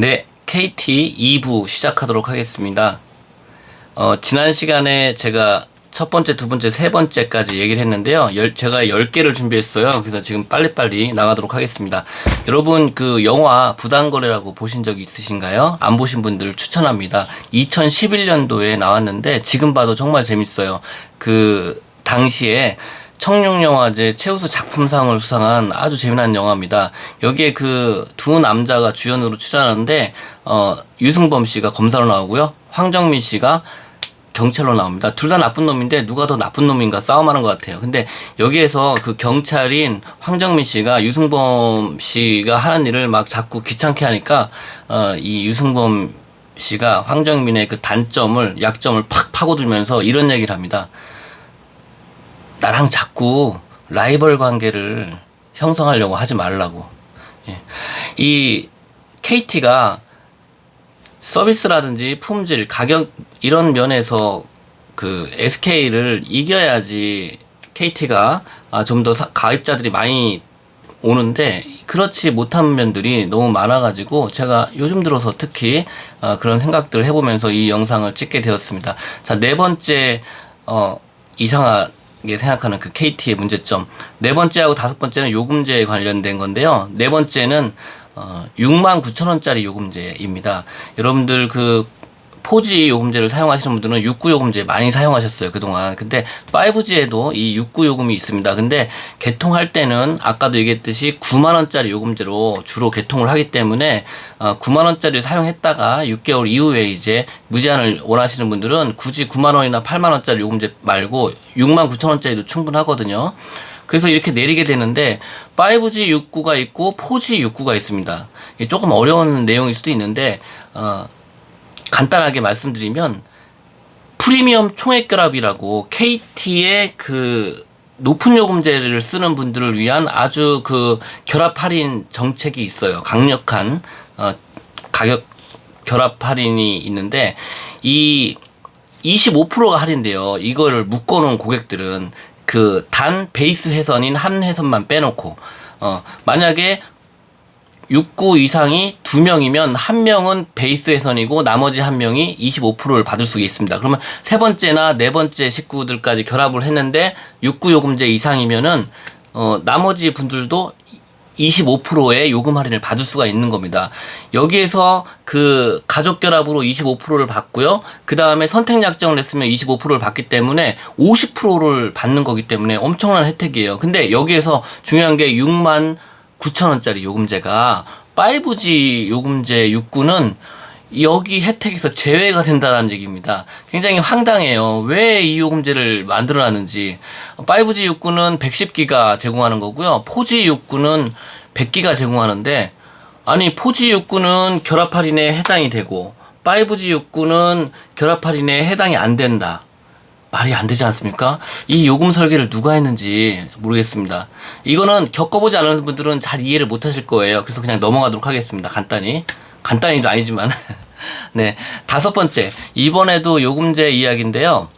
네, KT 2부 시작하도록 하겠습니다. 어, 지난 시간에 제가 첫 번째, 두 번째, 세 번째까지 얘기를 했는데요. 열, 제가 10개를 준비했어요. 그래서 지금 빨리빨리 나가도록 하겠습니다. 여러분, 그 영화 부당거래라고 보신 적이 있으신가요? 안 보신 분들 추천합니다. 2011년도에 나왔는데 지금 봐도 정말 재밌어요. 그 당시에 청룡영화제 최우수 작품상을 수상한 아주 재미난 영화입니다. 여기에 그 두 남자가 주연으로 출연하는데 어, 유승범 씨가 검사로 나오고요. 황정민 씨가 경찰로 나옵니다. 둘 다 나쁜 놈인데 누가 더 나쁜 놈인가 싸움하는 것 같아요. 근데 여기에서 그 경찰인 황정민 씨가 유승범 씨가 하는 일을 막 자꾸 귀찮게 하니까 어, 이 유승범 씨가 황정민의 그 단점을 약점을 팍 파고들면서 이런 얘기를 합니다. 나랑 자꾸 라이벌 관계를 형성하려고 하지 말라고. 예. 이 KT가 서비스라든지 품질, 가격 이런 면에서 그 SK를 이겨야지 KT가 아, 좀 더 가입자들이 많이 오는데 그렇지 못한 면들이 너무 많아가지고 제가 요즘 들어서 특히 어, 그런 생각들을 해보면서 이 영상을 찍게 되었습니다. 자 네 번째 어, 이상하 게 생각하는 그 KT의 문제점 네 번째하고 다섯 번째는 요금제에 관련된 건데요. 네 번째는 어, 6만 9천 원짜리 요금제입니다. 여러분들 그 포지 요금제를 사용하시는 분들은 69 요금제 많이 사용하셨어요 그동안. 근데 5G에도 이69 요금이 있습니다. 근데 개통할 때는 아까도 얘기했듯이 9만원짜리 요금제로 주로 개통을 하기 때문에 어, 9만원짜리를 사용했다가 6개월 이후에 이제 무제한을 원하시는 분들은 굳이 9만원이나 8만원짜리 요금제 말고 6만 9천원짜리도 충분하거든요. 그래서 이렇게 내리게 되는데 5G 69가 있고 4G 69가 있습니다. 조금 어려운 내용일 수도 있는데 어, 간단하게 말씀드리면 프리미엄 총액 결합이라고 KT의 그 높은 요금제를 쓰는 분들을 위한 아주 그 결합 할인 정책이 있어요. 강력한 어, 가격 결합 할인이 있는데 이 25%가 할인돼요. 이거를 묶어놓은 고객들은 그 단 베이스 회선인 한 회선만 빼놓고 어 만약에 6구 이상이 2명이면 한 명은 베이스 회선이고 나머지 한 명이 25%를 받을 수 있습니다. 그러면 세 번째나 네 번째 식구들까지 결합을 했는데 6구 요금제 이상이면은 어 나머지 분들도 25%의 요금 할인을 받을 수가 있는 겁니다. 여기에서 그 가족 결합으로 25%를 받고요. 그 다음에 선택 약정을 했으면 25%를 받기 때문에 50%를 받는 거기 때문에 엄청난 혜택이에요. 근데 여기에서 중요한 게 6만 9천원짜리 요금제가 5G 요금제 6구는 여기 혜택에서 제외가 된다는 얘기입니다. 굉장히 황당해요. 왜 이 요금제를 만들어놨는지. 5G 6구는 110기가 제공하는 거고요. 4G 6구는 100기가 제공하는데, 아니, 4G 6구는 결합 할인에 해당이 되고, 5G 6구는 결합 할인에 해당이 안 된다. 말이 안 되지 않습니까? 이 요금 설계를 누가 했는지 모르겠습니다. 이거는 겪어보지 않은 분들은 잘 이해를 못 하실 거예요. 그래서 그냥 넘어가도록 하겠습니다. 간단히. 간단히도 아니지만. 네. 다섯 번째. 이번에도 요금제 이야기인데요.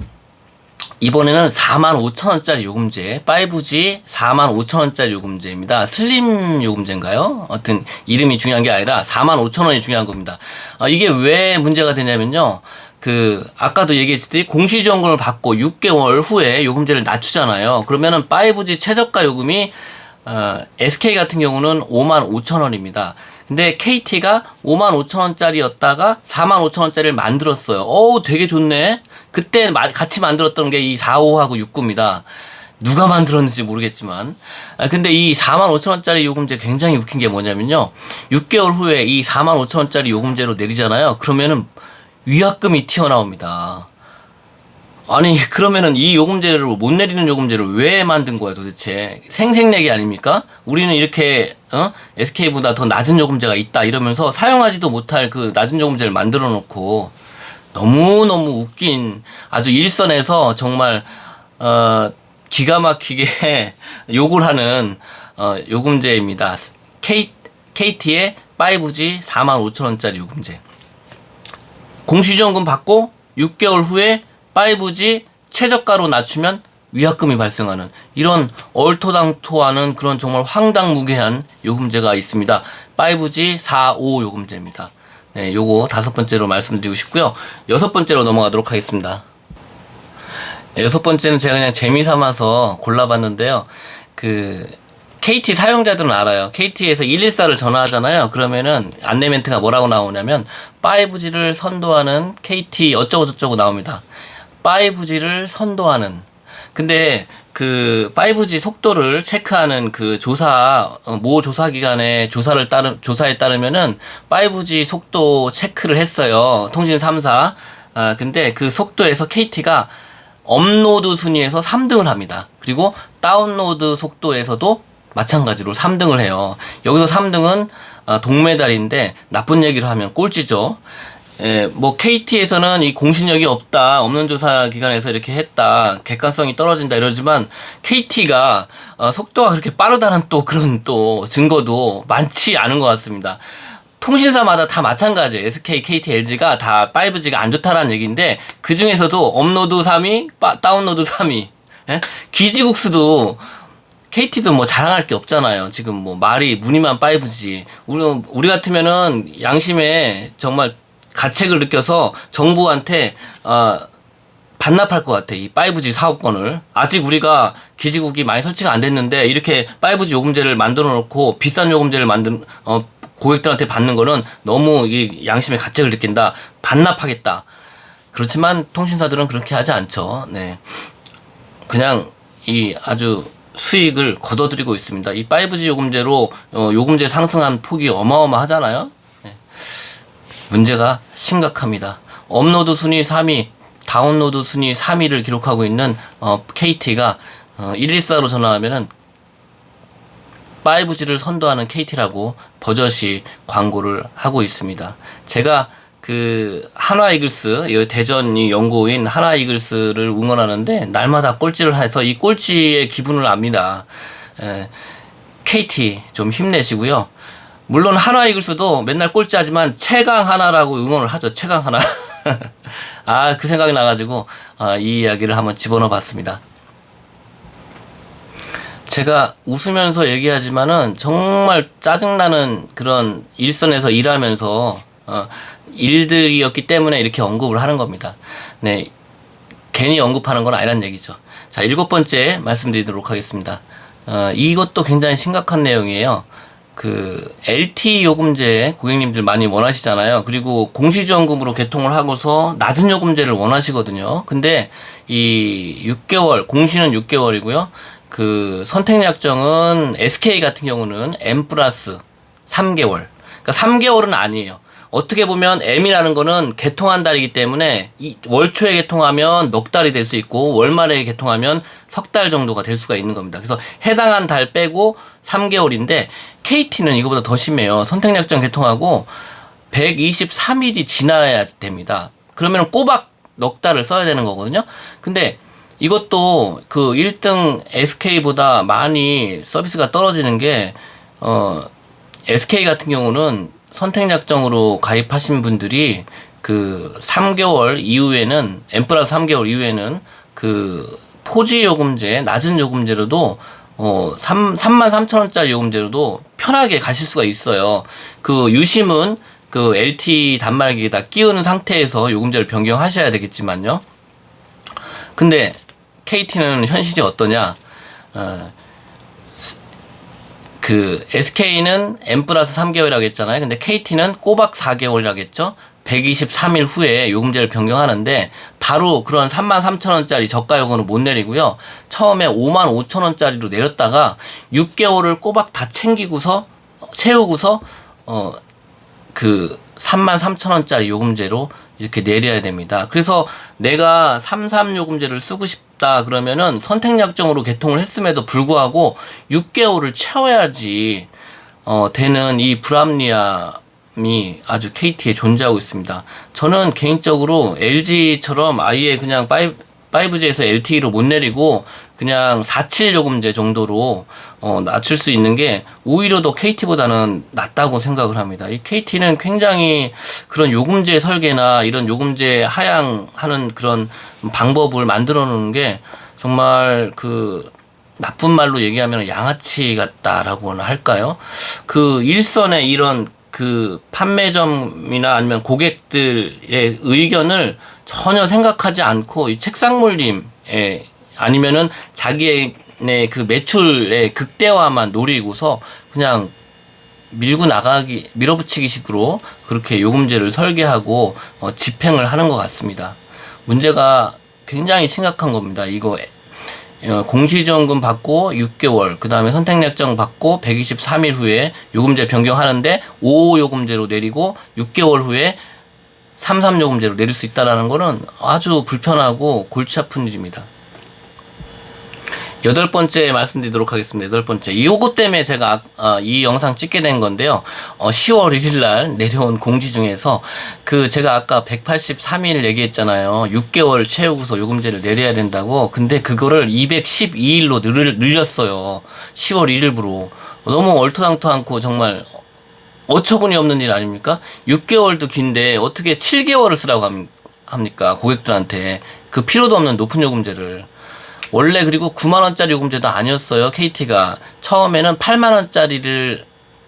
이번에는 4만 5천 원짜리 요금제, 5G 4만 5천 원짜리 요금제입니다. 슬림 요금제인가요? 어떤 이름이 중요한 게 아니라 4만 5천 원이 중요한 겁니다. 아, 이게 왜 문제가 되냐면요. 그 아까도 얘기했듯이 공시지원금을 받고 6개월 후에 요금제를 낮추잖아요. 그러면은 5G 최저가 요금이 어, SK 같은 경우는 5만 5천 원입니다. 근데 KT가 5만 5천 원짜리였다가 4만 5천 원짜리를 만들었어요. 어우 되게 좋네. 그때 같이 만들었던 게 이 4, 5하고 6구입니다. 누가 만들었는지 모르겠지만. 아, 근데 이 4만 5천 원짜리 요금제 굉장히 웃긴 게 뭐냐면요. 6개월 후에 이 4만 5천 원짜리 요금제로 내리잖아요. 그러면은 위약금이 튀어나옵니다. 아니 그러면은 이 요금제를 못 내리는 요금제를 왜 만든 거야 도대체 생색내기 아닙니까? 우리는 이렇게 어? SK보다 더 낮은 요금제가 있다 이러면서 사용하지도 못할 그 낮은 요금제를 만들어 놓고 너무 너무 웃긴 아주 일선에서 정말 어 기가 막히게 욕을 하는 어 요금제입니다. K KT의 5G 4만 5천 원짜리 요금제. 공시지원금 받고 6개월 후에 5G 최저가로 낮추면 위약금이 발생하는 이런 얼토당토하는 그런 정말 황당무계한 요금제가 있습니다. 5G 4, 5 요금제입니다. 네, 요거 다섯 번째로 말씀드리고 싶고요. 여섯 번째로 넘어가도록 하겠습니다. 네, 여섯 번째는 제가 그냥 재미 삼아서 골라봤는데요. 그 KT 사용자들은 알아요. KT에서 114를 전화하잖아요. 그러면은 안내 멘트가 뭐라고 나오냐면 5G를 선도하는 KT 어쩌고 저쩌고 나옵니다. 5G를 선도하는. 근데 그 5G 속도를 체크하는 그 조사 어, 모 조사 기관의 조사를 따르 조사에 따르면은 5G 속도 체크를 했어요. 통신 3사. 아 근데 그 속도에서 KT가 업로드 순위에서 3등을 합니다. 그리고 다운로드 속도에서도 마찬가지로 3등을 해요. 여기서 3등은 아, 동메달인데 나쁜 얘기를 하면 꼴찌죠. 예, 뭐 KT에서는 이 공신력이 없다, 없는 조사 기관에서 이렇게 했다, 객관성이 떨어진다 이러지만 KT가 어, 속도가 그렇게 빠르다는 또 그런 또 증거도 많지 않은 것 같습니다. 통신사마다 다 마찬가지예요. SK, KT, LG가 다 5G가 안 좋다라는 얘기인데 그 중에서도 업로드 3위, 빠, 다운로드 3위. 예? 기지국수도 KT도 뭐 자랑할 게 없잖아요. 지금 뭐 말이 무늬만 5G. 우리 우리 같으면은 양심에 정말 가책을 느껴서 정부한테 어 반납할 것 같아. 이 5G 사업권을. 아직 우리가 기지국이 많이 설치가 안 됐는데 이렇게 5G 요금제를 만들어 놓고 비싼 요금제를 만든 어 고객들한테 받는 거는 너무 이 양심의 가책을 느낀다. 반납하겠다. 그렇지만 통신사들은 그렇게 하지 않죠. 네. 그냥 이 아주 수익을 거둬들이고 있습니다. 이 5G 요금제로 어, 요금제 상승한 폭이 어마어마하잖아요. 네. 문제가 심각합니다. 업로드 순위 3위, 다운로드 순위 3위를 기록하고 있는 어, KT가 어, 114로 전화하면은 5G를 선도하는 KT라고 버젓이 광고를 하고 있습니다. 제가 그 하나 이글스 이 대전이 연고인 하나 이글스를 응원하는데 날마다 꼴찌를 해서 이 꼴찌의 기분을 압니다. 에, KT 좀 힘내시고요. 물론 하나 이글스도 맨날 꼴찌하지만 최강 하나라고 응원을 하죠. 최강 하나. 아 그 생각이 나가지고 아, 이 이야기를 한번 집어넣어 봤습니다. 제가 웃으면서 얘기하지만은 정말 짜증나는 그런 일선에서 일하면서 어, 일들이었기 때문에 이렇게 언급을 하는 겁니다. 네. 괜히 언급하는 건 아니란 얘기죠. 자, 일곱 번째 말씀드리도록 하겠습니다. 어, 이것도 굉장히 심각한 내용이에요. 그 LT 요금제 고객님들 많이 원하시잖아요. 그리고 공시지원금으로 개통을 하고서 낮은 요금제를 원하시거든요. 근데 이 6개월 공시는 6개월이고요. 그 선택 약정은 SK 같은 경우는 M 플러스 3개월. 그러니까 3개월은 아니에요. 어떻게 보면 M이라는 거는 개통한 달이기 때문에 이 월초에 개통하면 넉 달이 될 수 있고 월말에 개통하면 석 달 정도가 될 수가 있는 겁니다. 그래서 해당한 달 빼고 3개월인데 KT는 이거보다 더 심해요. 선택약정 개통하고 123일이 지나야 됩니다. 그러면 꼬박 넉 달을 써야 되는 거거든요. 근데 이것도 그 1등 SK보다 많이 서비스가 떨어지는 게, 어, SK 같은 경우는 선택 약정으로 가입하신 분들이 그 3개월 이후에는 플러스 3개월 이후에는 그 포지 요금제 낮은 요금제로도 어 3, 3만 3천 원짜리 요금제로도 편하게 가실 수가 있어요. 그 유심은 그 LT 단말기에다 끼우는 상태에서 요금제를 변경하셔야 되겠지만요. 근데 KT는 현실이 어떠냐? 어, 그 SK는 M 플러스 3개월이라고 했잖아요. 근데 KT는 꼬박 4개월이라고 했죠. 123일 후에 요금제를 변경하는데 바로 그런 3만 3천 원짜리 저가 요금을 못 내리고요. 처음에 5만 5천 원짜리로 내렸다가 6개월을 꼬박 다 챙기고서 채우고서 어 그 3만 3천 원짜리 요금제로 이렇게 내려야 됩니다. 그래서 내가 33 요금제를 쓰고 싶 다 그러면은 선택 약정으로 개통을 했음에도 불구하고 6개월을 채워야지 어 되는 이 불합리함이 아주 KT에 존재하고 있습니다. 저는 개인적으로 LG처럼 아예 그냥 5, 5G에서 LTE로 못 내리고 그냥 47 요금제 정도로 어, 낮출 수 있는 게 오히려 더 KT보다는 낫다고 생각을 합니다. 이 KT는 굉장히 그런 요금제 설계나 이런 요금제 하향하는 그런 방법을 만들어 놓은 게 정말 그 나쁜 말로 얘기하면 양아치 같다라고나 할까요? 그 일선에 이런 그 판매점이나 아니면 고객들의 의견을 전혀 생각하지 않고 이 책상 몰림에 아니면은 자기의 그 매출의 극대화만 노리고서 그냥 밀고 나가기 밀어붙이기 식으로 그렇게 요금제를 설계하고 어, 집행을 하는 것 같습니다. 문제가 굉장히 심각한 겁니다. 이거 어, 공시지원금 받고 6개월, 그 다음에 선택약정 받고 123일 후에 요금제 변경하는데 5 요금제로 내리고 6개월 후에 33 요금제로 내릴 수 있다라는 거는 아주 불편하고 골치 아픈 일입니다. 여덟 번째 말씀드리도록 하겠습니다. 여덟 번째. 이거 때문에 제가 아, 이 영상 찍게 된 건데요. 어, 10월 1일 날 내려온 공지 중에서 그 제가 아까 183일 얘기했잖아요. 6개월 채우고서 요금제를 내려야 된다고. 근데 그거를 212일로 늘, 늘렸어요. 10월 1일부로. 너무 얼토당토 않고 정말 어처구니 없는 일 아닙니까? 6개월도 긴데 어떻게 7개월을 쓰라고 합니까? 고객들한테. 그 필요도 없는 높은 요금제를. 원래 그리고 9만 원짜리 요금제도 아니었어요. KT가 처음에는 8만 원짜리를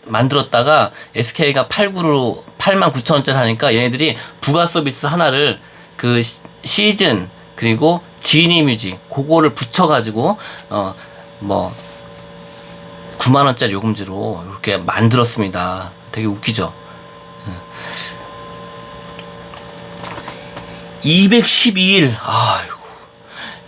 만들었다가 SK가 8, 9로 8만 9천 원짜리 하니까 얘네들이 부가 서비스 하나를 그 시즌 그리고 지니 뮤직 그거를 붙여가지고 어 뭐 9만 원짜리 요금제로 이렇게 만들었습니다. 되게 웃기죠. 212일 아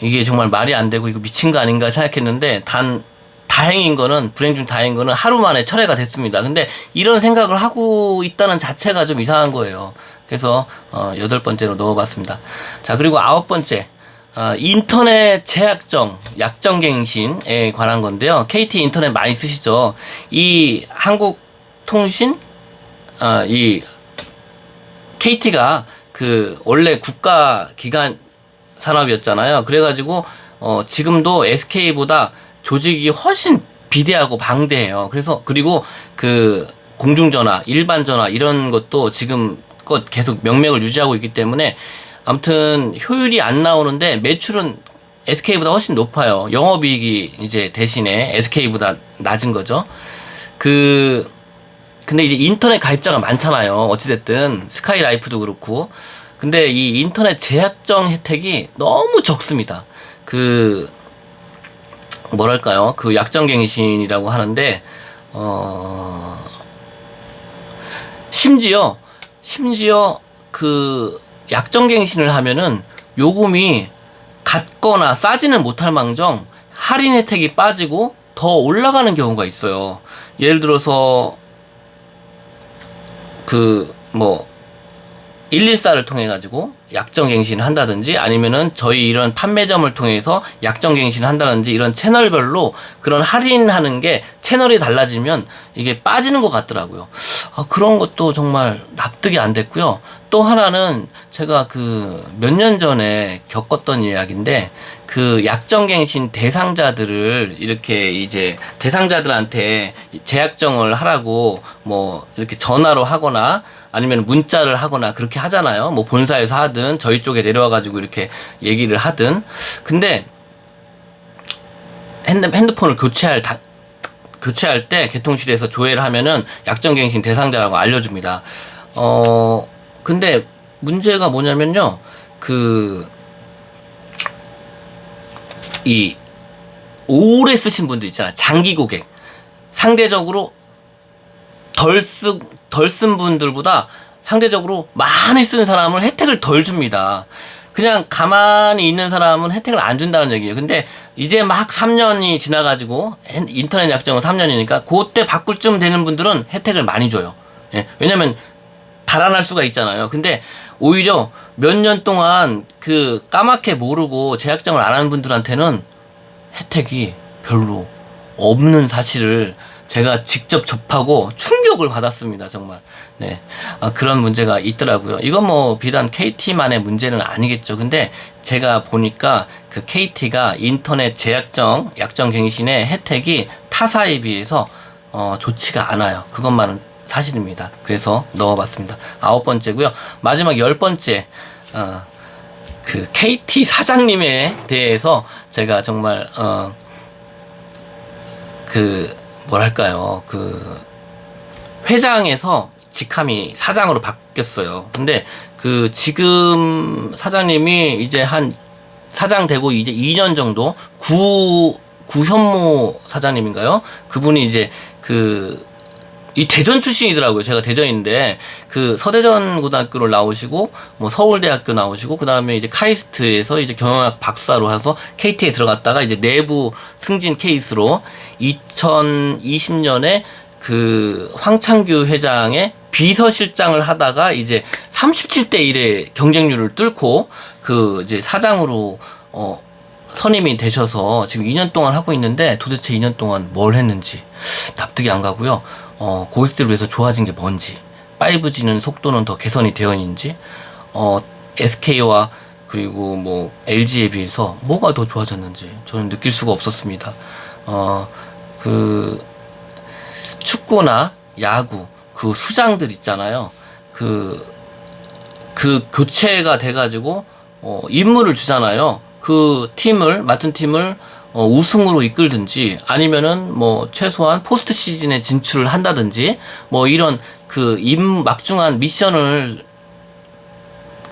이게 정말 말이 안 되고 이거 미친 거 아닌가 생각했는데 단 다행인 거는 불행 중 다행인 거는 하루 만에 철회가 됐습니다. 근데 이런 생각을 하고 있다는 자체가 좀 이상한 거예요. 그래서 어 여덟 번째로 넣어봤습니다. 자 그리고 아홉 번째 어, 인터넷 제약정 약정갱신에 관한 건데요. KT 인터넷 많이 쓰시죠. 이 한국통신 어, 이 KT가 그 원래 국가 기관 산업이었잖아요. 그래가지고 어, 지금도 SK보다 조직이 훨씬 비대하고 방대해요. 그래서 그리고 그 공중전화, 일반전화 이런 것도 지금 것 계속 명맥을 유지하고 있기 때문에 아무튼 효율이 안 나오는데 매출은 SK보다 훨씬 높아요. 영업이익이 이제 대신에 SK보다 낮은 거죠. 그 근데 이제 인터넷 가입자가 많잖아요. 어찌됐든 스카이라이프도 그렇고 근데 이 인터넷 제약정 혜택이 너무 적습니다. 그 뭐랄까요? 그 약정갱신이라고 하는데 어 심지어 심지어 그 약정갱신을 하면은 요금이 같거나 싸지는 못할 망정 할인 혜택이 빠지고 더 올라가는 경우가 있어요. 예를 들어서 그뭐 114를 통해 가지고 약정 갱신을 한다든지 아니면은 저희 이런 판매점을 통해서 약정 갱신을 한다든지 이런 채널별로 그런 할인하는 게 채널이 달라지면 이게 빠지는 것 같더라고요. 아, 그런 것도 정말 납득이 안 됐고요. 또 하나는 제가 그 몇 년 전에 겪었던 이야기인데 그 약정갱신 대상자들을 이렇게 이제 대상자들한테 재약정을 하라고 뭐 이렇게 전화로 하거나 아니면 문자를 하거나 그렇게 하잖아요. 뭐 본사에서 하든 저희 쪽에 내려와 가지고 이렇게 얘기를 하든 근데 핸드, 핸드폰을 교체할 다, 교체할 때 개통실에서 조회를 하면은 약정갱신 대상자라고 알려줍니다. 어 근데 문제가 뭐냐면요. 그, 이, 오래 쓰신 분들 있잖아요. 장기 고객. 상대적으로 덜 쓰, 덜 쓴 분들보다 상대적으로 많이 쓰는 사람을 혜택을 덜 줍니다. 그냥 가만히 있는 사람은 혜택을 안 준다는 얘기예요. 근데 이제 막 3년이 지나가지고 인터넷 약정은 3년이니까 그때 바꿀 쯤 되는 분들은 혜택을 많이 줘요. 예. 왜냐면 달아날 수가 있잖아요. 근데 오히려 몇 년 동안 그 까맣게 모르고 재약정을 안 하는 분들한테는 혜택이 별로 없는 사실을 제가 직접 접하고 충격을 받았습니다, 정말. 네. 아, 그런 문제가 있더라고요. 이건 뭐 비단 KT만의 문제는 아니겠죠. 근데 제가 보니까 그 KT가 인터넷 재약정, 약정 갱신의 혜택이 타사에 비해서 어, 좋지가 않아요. 그것만은 사실입니다. 그래서 넣어봤습니다. 아홉 번째고요. 마지막 열 번째 어, 그 KT 사장님에 대해서 제가 정말 어, 그 뭐랄까요 그 회장에서 직함이 사장으로 바뀌었어요. 근데 그 지금 사장님이 이제 한 사장 되고 이제 2년 정도 구 구현모 사장님인가요? 그분이 이제 그 이 대전 출신이더라고요. 제가 대전인데 그 서대전 고등학교를 나오시고 뭐 서울대학교 나오시고 그 다음에 이제 카이스트에서 이제 경영학 박사로 해서 KT에 들어갔다가 이제 내부 승진 케이스로 2020년에 그 황창규 회장의 비서실장을 하다가 이제 37대 1의 경쟁률을 뚫고 그 이제 사장으로 어 선임이 되셔서 지금 2년 동안 하고 있는데 도대체 2년 동안 뭘 했는지 납득이 안 가고요. 어, 고객들을 위해서 좋아진 게 뭔지, 5G는 속도는 더 개선이 되어 있는지, 어, SK와 그리고 뭐 LG에 비해서 뭐가 더 좋아졌는지 저는 느낄 수가 없었습니다. 어, 그 축구나 야구 그 수장들 있잖아요. 그, 그 교체가 돼가지고, 어, 임무를 주잖아요. 그 팀을, 맡은 팀을, 어, 우승으로 이끌든지, 아니면은 뭐, 최소한 포스트 시즌에 진출을 한다든지, 뭐, 이런 그 임, 막중한 미션을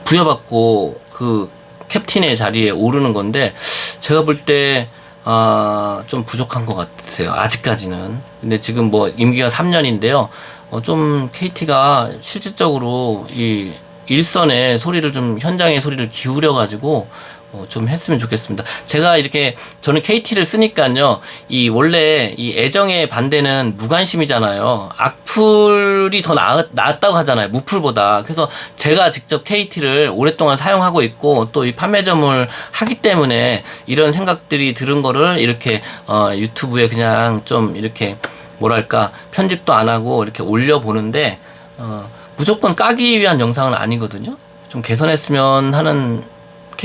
부여받고 그 캡틴의 자리에 오르는 건데, 제가 볼 때, 아, 좀 부족한 것 같아요. 아직까지는. 근데 지금 뭐 임기가 3년인데요. 어, 좀 KT가 실질적으로 이 일선의 소리를 좀 현장의 소리를 기울여 가지고 어, 좀 했으면 좋겠습니다. 제가 이렇게 저는 KT를 쓰니까요. 이 원래 이 애정의 반대는 무관심이잖아요. 악플이 더 나았, 나았 다고 하잖아요. 무플보다. 그래서 제가 직접 KT를 오랫동안 사용하고 있고 또 이 판매점을 하기 때문에 이런 생각들이 들은 거를 이렇게 어, 유튜브에 그냥 좀 이렇게 뭐랄까 편집도 안 하고 이렇게 올려 보는데 어, 무조건 까기 위한 영상은 아니거든요. 좀 개선했으면 하는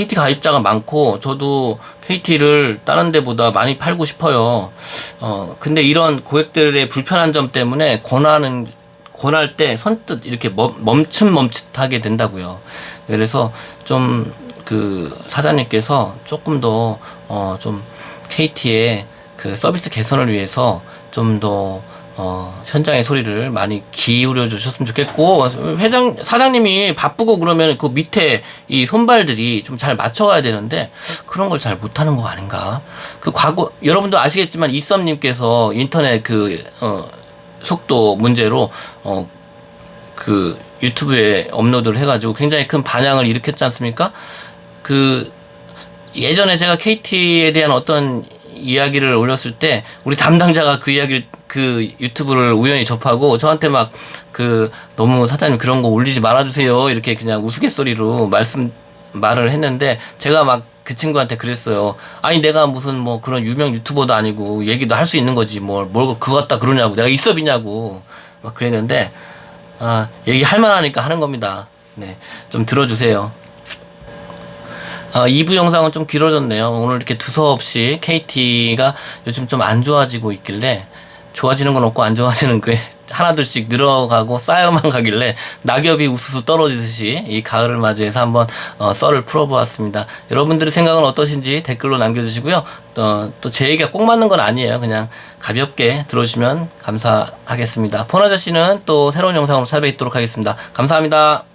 KT 가입자가 많고 저도 KT를 다른 데보다 많이 팔고 싶어요. 어 근데 이런 고객들의 불편한 점 때문에 권하는 권할 때 선뜻 이렇게 멈, 멈춤 멈칫하게 된다고요. 그래서 좀 그 사장님께서 조금 더 어 좀 KT의 그 서비스 개선을 위해서 좀더 어, 현장의 소리를 많이 기울여 주셨으면 좋겠고, 회장, 사장님이 바쁘고 그러면 그 밑에 이 손발들이 좀 잘 맞춰가야 되는데, 그런 걸 잘 못하는 거 아닌가. 그 과거, 여러분도 아시겠지만, 이썸님께서 인터넷 그, 어, 속도 문제로, 어, 그 유튜브에 업로드를 해가지고 굉장히 큰 반향을 일으켰지 않습니까? 그, 예전에 제가 KT에 대한 어떤 이야기를 올렸을 때 우리 담당자가 그 이야기를 그 유튜브를 우연히 접하고 저한테 막 그 너무 사장님 그런 거 올리지 말아주세요 이렇게 그냥 우스갯소리로 말씀 말을 했는데 제가 막 그 친구한테 그랬어요. 아니 내가 무슨 뭐 그런 유명 유튜버도 아니고 얘기도 할 수 있는 거지 뭘뭘 그거 갖다 그러냐고 내가 있업이냐고 막 그랬는데 아 얘기 할 만하니까 하는 겁니다. 네 좀 들어주세요. 아, 2부 영상은 좀 길어졌네요. 오늘 이렇게 두서없이 KT가 요즘 좀 안 좋아지고 있길래 좋아지는 건 없고 안 좋아지는 게 하나둘씩 늘어가고 쌓여만 가길래 낙엽이 우수수 떨어지듯이 이 가을을 맞이해서 한번 어, 썰을 풀어보았습니다. 여러분들의 생각은 어떠신지 댓글로 남겨주시고요. 어, 또제 얘기가 꼭 맞는 건 아니에요. 그냥 가볍게 들어주시면 감사하겠습니다. 폰 아저씨는 또 새로운 영상으로 찾아뵙도록 하겠습니다. 감사합니다.